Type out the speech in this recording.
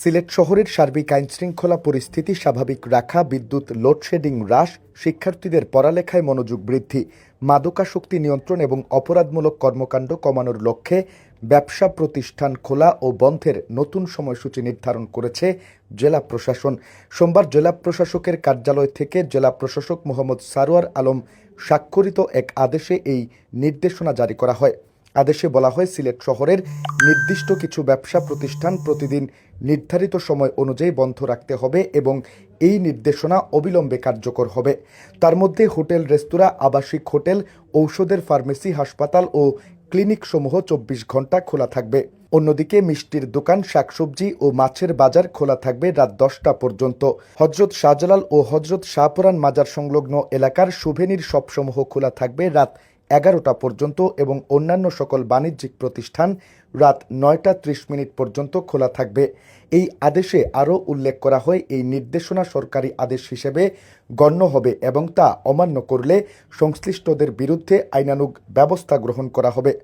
সিলেট শহরের সার্বিক আইনশৃঙ্খলা পরিস্থিতি স্বাভাবিক রাখা, বিদ্যুৎ, লোডশেডিং হ্রাস, শিক্ষার্থীদের পড়ালেখায় মনোযোগ বৃদ্ধি, মাদকাসক্তি নিয়ন্ত্রণ এবং অপরাধমূলক কর্মকাণ্ড কমানোর লক্ষ্যে ব্যবসা প্রতিষ্ঠান খোলা ও বন্ধের নতুন সময়সূচি নির্ধারণ করেছে জেলা প্রশাসন। সোমবার জেলা প্রশাসকের কার্যালয় থেকে জেলা প্রশাসক মোহাম্মদ সারোয়ার আলম স্বাক্ষরিত এক আদেশে এই নির্দেশনা জারি করা হয়। আদেশে বলা হয় সিলেট শহরের নির্দিষ্ট কিছু ব্যবসা প্রতিষ্ঠান প্রতিদিন নির্ধারিত সময় অনুযায়ী বন্ধ রাখতে হবে এবং এই নির্দেশনা অবিলম্বে কার্যকর হবে। তার মধ্যে হোটেল, রেস্তোরাঁ, আবাসিক হোটেল, ঔষধের ফার্মেসি, হাসপাতাল ও ক্লিনিক সমূহ চব্বিশ ঘণ্টা খোলা থাকবে। অন্যদিকে মিষ্টির দোকান, শাকসবজি ও মাছের বাজার খোলা থাকবে রাত দশটা পর্যন্ত। হজরত শাহজালাল ও হজরত শাহপুরান মাজার সংলগ্ন এলাকার শুভেনির শপসমূহ খোলা থাকবে রাত এগারোটা পর্যন্ত এবং অন্যান্য সকল বাণিজ্যিক প্রতিষ্ঠান রাত নয়টা ত্রিশ মিনিট পর্যন্ত খোলা থাকবে। এই আদেশে আরও উল্লেখ করা হয়, এই নির্দেশনা সরকারি আদেশ হিসেবে গণ্য হবে এবং তা অমান্য করলে সংশ্লিষ্টদের বিরুদ্ধে আইনানুগ ব্যবস্থা গ্রহণ করা হবে।